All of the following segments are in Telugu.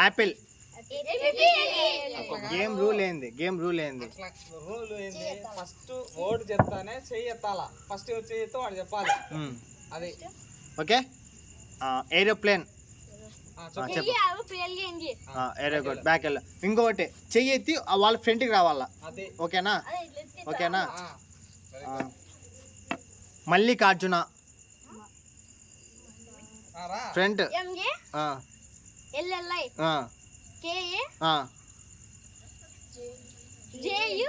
యాపిల్ గేమ్ రూల్ ఏంది? గేమ్ రూల్ ఏంది? రూల్ ఏంది? ఫస్ట్ వర్డ్ చెప్తానే చెయ్యి ఎత్తాలా. ఫస్ట్ చెయ్యి ఎత్తే వాడు చెప్పాలి. అది. Okay? Aeroplane. Very good back వెళ్ళ. ఇంకొకటి చెయ్యి ఎత్తి వాళ్ళ ఫ్రంట్కి రావాలా? అది. ఓకేనా? ఓకేనా. Mallikarjuna. Front. LLI KA JU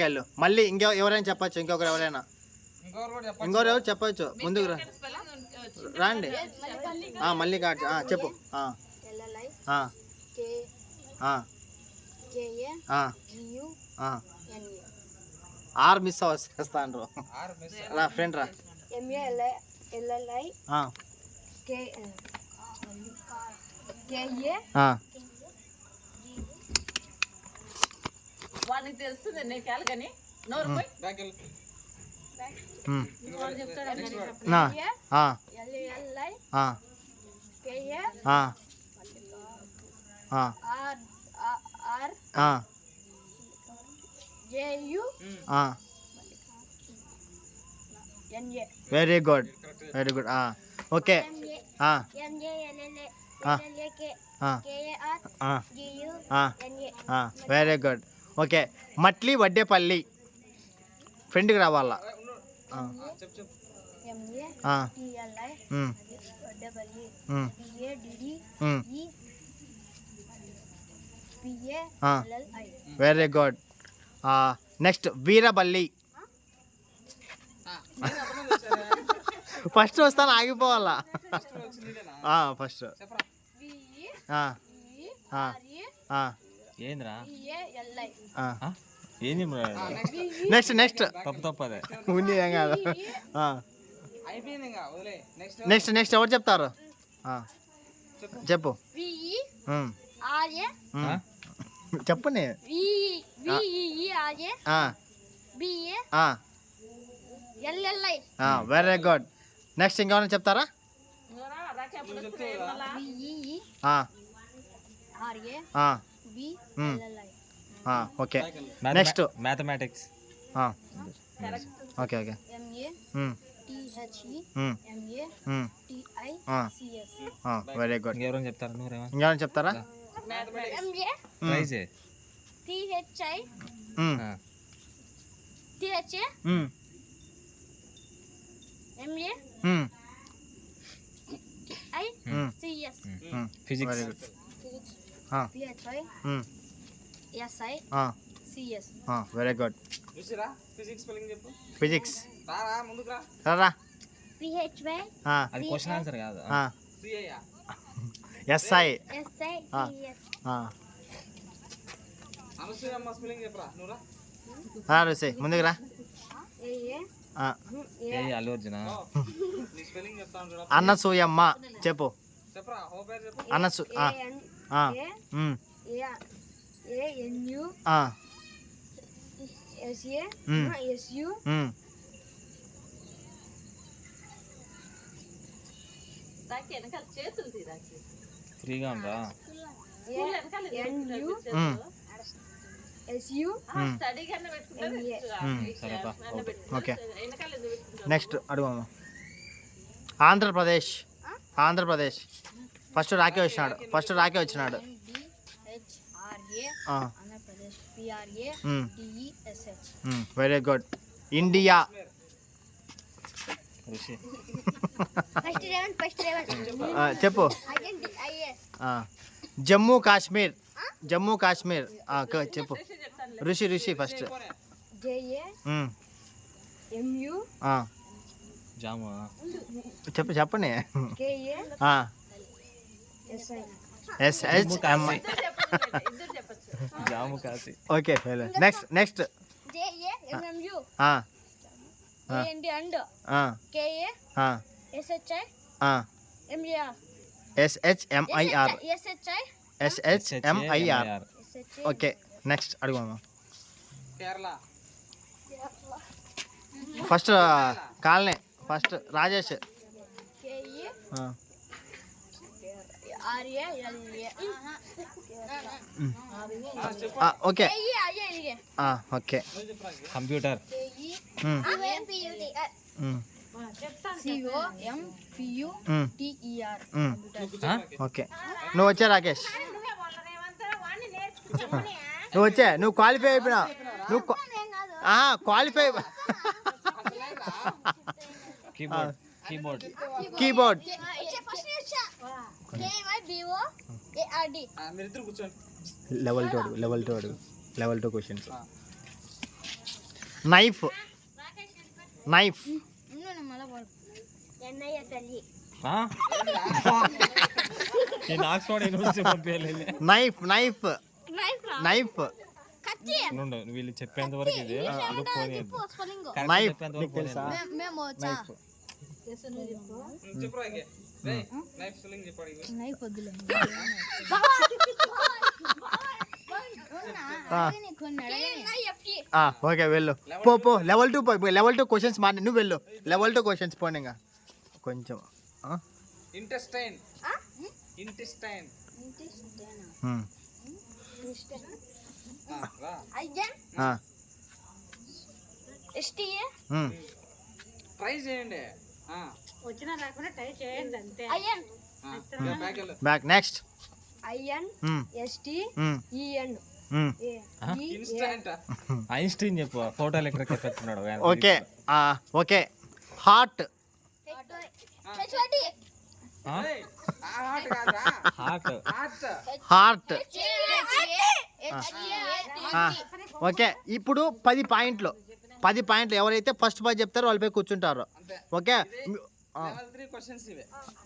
వెళ్ళు మళ్ళీ ఇంకో ఎవరైనా చెప్పచ్చు ఇంకొకరు ఎవరైనా? ఇంకొకరు కూడా చెప్పండి ఇంకొకరు ఎవరు చెప్పచ్చు? ముందుకు రండి. ఆ, మల్లికార్జున ఆ, చెప్పు. ఆర్ మిస్ చేస్తాను ఆరు మిస్ రా ఫ్రెండ్ రా. ఎల్ఎల్ఐ ఆ, కే కేఏ ఆ, వానికి తెలుస్తుంది నేను కాదు కానీ నోరు పోయి బ్యాక్ వెళ్ళు మ్, వాడు చెప్తాడు అక్కడ నా, ఆ, ఎల్ఎల్ఐ ఆ, కేఏ ఆ, ఆ, ఆర్ ఆర్ ఆ, జేయు ఆ. NA very good very good ఆ, okay very good okay Matli Vaddepalli. ఫ్రెండ్కి రావాలా? ఆ, ఆ, చెప్పు చెప్పు ఎంఏ ఆ, టిఎల్ఐ మ్, వడ్డబల్లి మ్, డిఏ డిడి మ్. ఈ పిఏ ఆ. LLI very good next Veeraballi ఆ, నేను అతను వచ్చారా? ఫస్ట్ వస్తాను ఆగిపోవాలా? ఫస్ట్. ఏంద్రా. ఏం నెక్స్ట్ నెక్స్ట్ నెక్స్ట్ తప్పు తప్పదే ఉంది ఏం కాదు. నెక్స్ట్ నెక్స్ట్ ఎవరు చెప్తారు? ఆ, చెప్పు. చెప్పు వెరీ గుడ్. నెక్స్ట్ ఇంకేమైనా చెప్తారా? Okay. Next mathematics okay okay. Very good ఇంకెవరైనా చెప్తారా? నువ్వేమో ఇంకేమైనా చెప్తారా? MA THI. THA I CS. Physics very good physics ఆ, PHI SI CS very good చూసిరా ఫిజిక్స్ స్పెల్లింగ్ చెప్పు ఫిజిక్స్ రారా ముందుకు రా రా పిహెచ్వై ఆ, అది క్వశ్చన్ ఆన్సర్ కాదు ఆ, సిఐయా SI SI. CS Anasuyamma spelling చెప్పరా నువ్వు రా రా రుసి ముందుకు రా అన్నసూయమ్మ చెప్పు. అన్నసు ఫ్రీగా ఉందా? ఎస్యు. ఉమ్, సరేపా ఓకే. నెక్స్ట్ అడుగుమా ఆంధ్రప్రదేశ్. ఆంధ్రప్రదేశ్. ఫస్ట్ రాకే వచ్చినాడు. ఫస్ట్ రాకే వచ్చినాడు. వెరీ గుడ్ ఇండియా చెప్పు. జమ్మూ కాశ్మీర్ జమ్మూ కాశ్మీర్ చెప్పు. ఋషి ఋషి ఫస్ట్ జేఏ ఉమ్, ఎంయు ఆ, జాము చెప్పు చెప్పండి. జాము కాసి okay next next JA MMU. ఆ, ఏఎన్డి అండ్. ఆ, కేఏ ఆ, ఎస్హెచ్ఐ. ఆ, MGR SHMIR. SHMIR. Okay. Next Kerala. First colony. First Rajesh. ఆ, చెప్పు. ఆ, ఓకే. ఓకే. కంప్యూటర్. ఓకే నువ్వు వచ్చా రాకేష్. నువ్వు వచ్చా నువ్వు క్వాలిఫై అయిపోయినా. నువ్వు qualify keyboard keyboard level two అడుగు లెవెల్ టూ అడుగు. Level two questions knife knife knife knife knife వీళ్ళు చెప్పేంత వరకు ఇది నైఫ్ చెప్పేంత నీకు వరకు తెలుసా? పోనీ. మేము నైఫ్ ఉమ్, చెప్పు. రాకే రేయ్, నైఫ్ స్పెల్లింగ్ చెప్పాడు ఇగో. నైఫ్ వద్దులే. ఆ, ఓకే వెళ్ళు. పో పో లెవెల్ టూ పో లెవెల్ టూ క్వశ్చన్స్ మాట నువ్వు వెళ్ళు. లెవెల్ టూ క్వశ్చన్స్ పోనీ ఇంకా. కొంచెం ఆ? ఇంటెస్టైన్ ఇంటెస్టైన్ ట్రై చేయండి. ఆ, వచ్చినా రాకుండా ట్రై చేయండి అంతే. అయ్యన్ ఆ, ఇక బ్యాక్ వెళ్ళు. Back next IN ST. EN. Einstein చెప్పు ఫోటో ఎలక్ట్రిక్ ఎఫెక్ట్ ఓకే. ఆ, ఓకే. హార్ట్. హార్ట్ ఓకే ఇప్పుడు పది పాయింట్లు. పది పాయింట్లు ఎవరైతే ఫస్ట్ పది చెప్తారో వాళ్ళపై కూర్చుంటారు. ఓకే?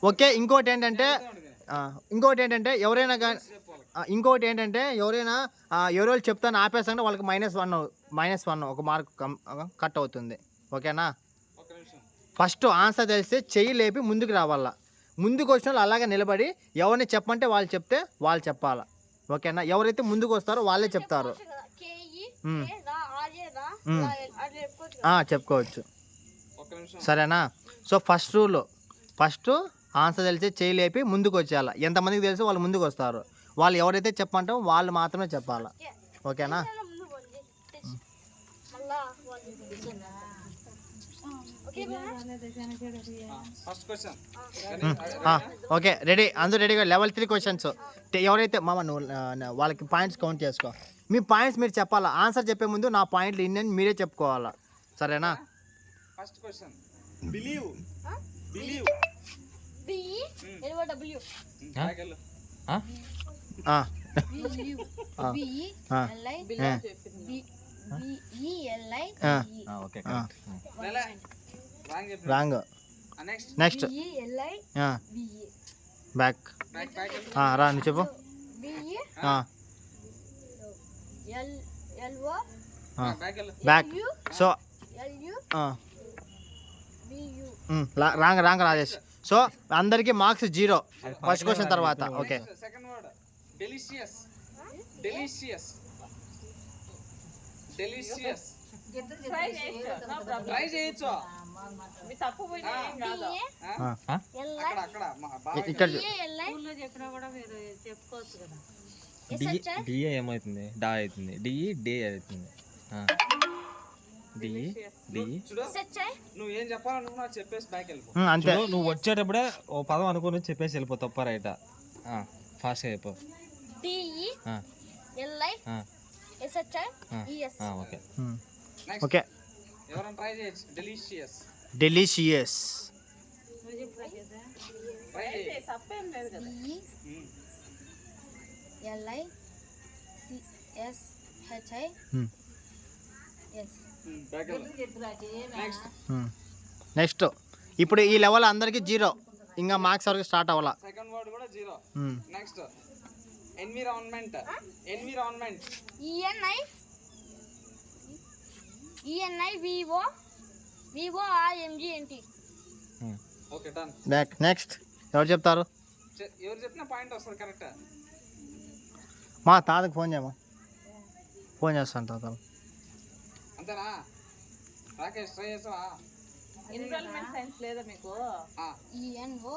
ఓకే ఇంకోటి ఏంటంటే ఇంకోటి ఏంటంటే ఎవరైనా కానీ ఇంకోటి ఏంటంటే ఎవరైనా ఆ, ఎవరో చెప్తాను ఆపేస్తాను వాళ్ళకి మైనస్ వన్ మైనస్ వన్ ఒక మార్క్ కమ్- కట్ అవుతుంది. ఓకేనా? ఒక్క నిమిషం. ఫస్ట్ ఆన్సర్ తెలిస్తే చెయ్యి లేపి ముందుకు రావాలా. ముందుకు వచ్చిన వాళ్ళు అలాగే నిలబడి ఎవరిని చెప్పమంటే వాళ్ళు చెప్తే వాళ్ళు చెప్పాలా? ఓకేనా? ఎవరైతే ముందుకు వస్తారో వాళ్ళే చెప్తారు. చెప్పుకోవచ్చు. సరేనా? So first rule first answer తెలిసి చేయి లేపి ముందుకు వచ్చేయాలి? ఎంతమందికి తెలిసి వాళ్ళు ముందుకు వస్తారు. వాళ్ళు ఎవరైతే చెప్పమంటారో వాళ్ళు మాత్రమే చెప్పాలా? ఓకేనా? ఓకే ఫస్ట్ క్వశ్చన్ ఆ, ఓకే రెడీ. అందరూ రెడీగా లెవెల్ త్రీ క్వశ్చన్స్ ఎవరైతే మామ నువ్వు వాళ్ళకి పాయింట్స్ కౌంట్ చేసుకో. మీ పాయింట్స్ మీరు చెప్పాలా? ఆన్సర్ చెప్పే ముందు నా పాయింట్లు ఇన్ని అని మీరే చెప్పుకోవాలా? సరేనా? First question believe believe okay wrong next back రా నువ్వు చెప్పు. Back so wrong wrong Rajesh so అందరికీ మార్క్స్ జీరో ఫస్ట్ క్వశ్చన్ తర్వాత. Okay second word delicious delicious delicious try చేయొచ్చు ఇక్కడ డిఏ ఏమవుతుంది? డా అవుతుంది. డిఈ డే అవుతుంది. అంతే. నువ్వు వచ్చేటప్పుడే ఓ పదం అనుకుని చెప్పేసి వెళ్ళిపో తప్ప రైట్. ఫాస్ట్గా అయిపో ఓకే. ఓకే. ఎవరైనా ట్రై చేయొచ్చు. Delicious delicious. L I next. ఇప్పుడు ఈ లెవెల్ అందరికీ జీరో. ఇంకా మార్క్స్ వరకు స్టార్ట్ అవ్వాలా? సెకండ్ వర్డ్ కూడా zero. Next. Environment. Environment. E N I E N I Vivo R M G N T um. Okay done back next ఎవరు చెప్తారు? ఎవరు చెప్పిన పాయింట్ వస్తుంది కరెక్ట్ మా తాతకు ఫోన్ చేయమా? ఫోన్ చేస్తాను తాత అంతేనా? రాకేష్ ట్రై చేసావా? ఎన్విరాన్మెంట్ సైన్స్ లేదా మీకు? ఆ, ఈఎన్ఓ.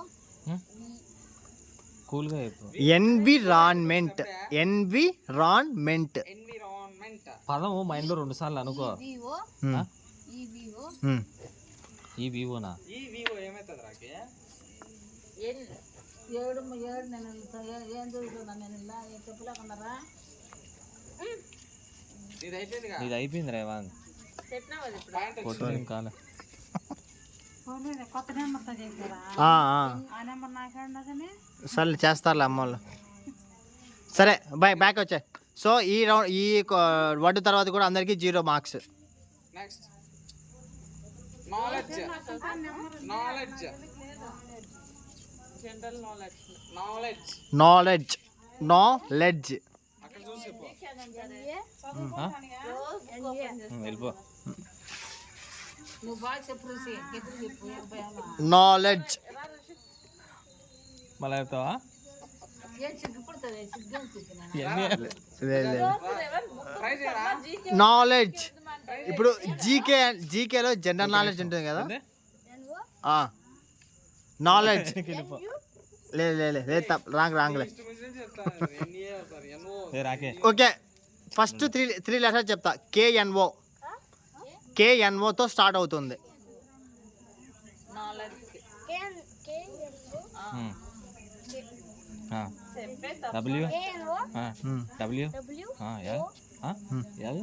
కూల్గా చెప్పు. ఎన్విరాన్మెంట్ ఎన్విరాన్మెంట్ ఎన్విరాన్మెంట్ పదము మైండ్లో రెండు సార్లు అనుకో? ఈ వివో ఈ వివోనా? ఈ వివో ఏమవుతుంది రాకి? ఏడు ఏడు నేను ఏం చదువుతున్నా నేను ఇలా చెప్పలేకున్నారా ఇది అయిపోయింది ఇది అయిపోయింది రేవాన్ చెప్పినావు అది ఇప్పుడు? పాయింట్ కొట్టు కాలే. కొత్త నెంబర్తో చెప్పారా? ఆ నెంబర్ నాకేండి అసలు సర్లే చేస్తారులే అమ్మోళ్ళు సరే బై బ్యాక్ వచ్చాయి సో ఈ రౌండ్ ఈ వడ్డు తర్వాత కూడా అందరికీ zero marks. Next. Knowledge knowledge general knowledge knowledge knowledge knowledge అక్కడ చూసి చెప్పు వెళ్ళిపో నువ్వు బాగా చెప్పు రుచి గట్టి చెప్పు ఏం భయమా నాలెడ్జ్ మళ్ళీ చెప్తావా ఏం సిగ్గుపడుతుంది సిగ్గం సిగ్గునా ఇవన్నీ ట్రై చేయరా నాలెడ్జ్ ఇప్పుడు జీకే జీకేలో జనరల్ నాలెడ్జ్ ఉంటుంది కదా? నాలెడ్జ్ లేదు లేదు లేదు లేదు తప్ప wrong రాంగ్లే. Okay first three three letters చెప్తా. కేఎన్ఓ కేఎన్ఓతో స్టార్ట్ అవుతుంది. W W L. ఎల్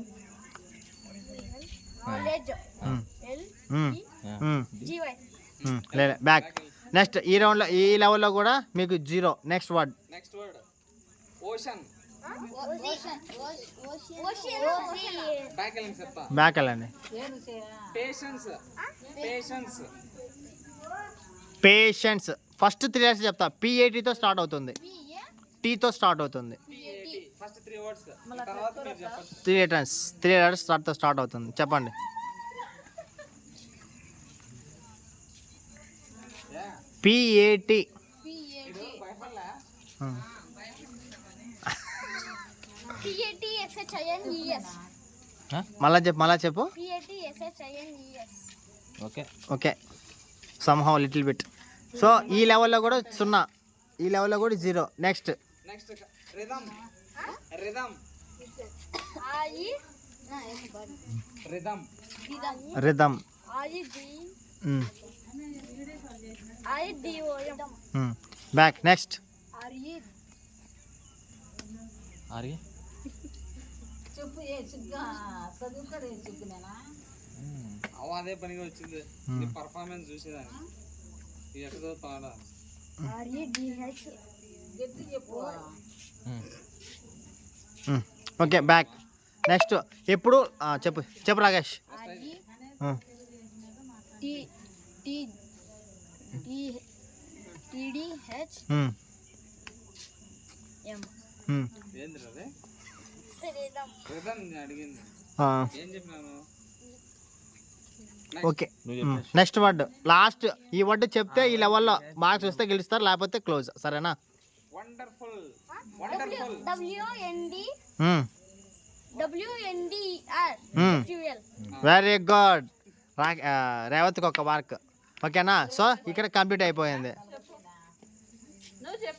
లేదు బ్యాక్ నెక్స్ట్ ఈ రౌండ్లో ఈ లెవెల్లో కూడా మీకు zero next word next word ocean ocean ocean back వెళ్ళండి patience patience patience first three letters చెప్తా. పిఏటీతో స్టార్ట్ అవుతుంది. టీతో స్టార్ట్ అవుతుంది. ఫస్ట్ త్రీ వర్డ్స్ తర్వాత మీరు చెప్పండి. త్రీ లెటర్స్ త్రీ లెటర్స్ స్టార్ట్తో స్టార్ట్ అవుతుంది. చెప్పండి. పిఏటి ఆ? మళ్ళా చెప్పు మళ్ళా చెప్పు. S H I N E S okay. Okay. Somehow little bit so ఈ లెవెల్లో కూడా సున్నా. ఈ లెవెల్లో కూడా zero next next rhythm rhythm ఆయి రిథమ్ రిధమ్ ఆయి డి ఆయి డిఓఎం బ్యాక్ నెక్స్ట్ ఆర్ఈ ఆరి చెప్పు ఏ సిగ్గా చదువుతాడు ఏ సిగ్గునేనా అవ అదే పనిగా వచ్చింది నీ పర్ఫార్మెన్స్ చూసేదాన్ని ఇది ఎక్కడ చదువుతాడా ఆర్ఈ డిహెచ్ గట్టి చెప్పు ఓకే బ్యాక్ నెక్స్ట్ ఎప్పుడు? చెప్పు. చెప్పు Rakesh okay next word last ఈ వర్డ్ చెప్తే ఈ లెవెల్లో మార్క్స్ వస్తే గెలుస్తారు లేకపోతే క్లోజ్ సరేనా? Wonderful wonderful W N D W N D R very good రా ఆ, రేవత్కి ఒక మార్క్ ఓకేనా సో ఇక్కడ కంప్లీట్ అయిపోయింది.